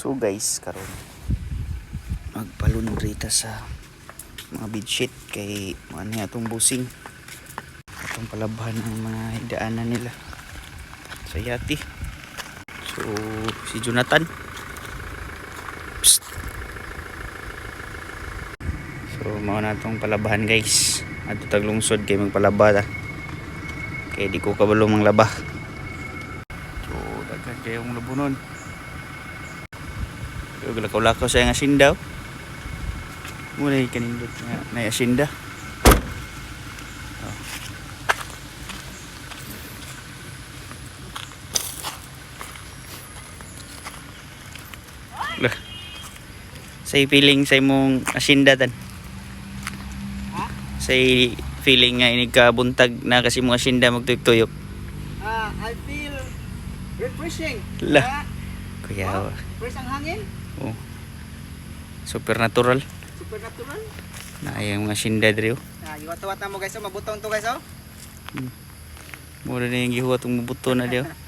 So guys, karon magpalunong rita sa mga bedsheet kay niya itong busing. Itong palabhan ng mga hidaanan nila sa yati. So, si Jonathan. Psst. So, mao na itong palabahan guys. At taglungsod kay magpalaba ta. Kaya di ko kabalo mang laba. So, daghan kayong labunon. Yung lakaw-lakaw sa nga sindaw. Muna yung kanindot nga na asinda. Oh. Lah. Say feeling sa imong asinda tan. Say feeling nga inig ka buntag na kasi mong asinda magtuyok-tuyok. Ah, I feel refreshing. Lah. Ah, Kuya, oh, fresh ang hangin. Oh. Supernatural. Supernatural. Na yung mga asinda diri. oh. Ah, iwat-wat na mo guys. Oh. Mabutong to guys. Oh. Mura na yung gihuwa itong mabuto na diyo.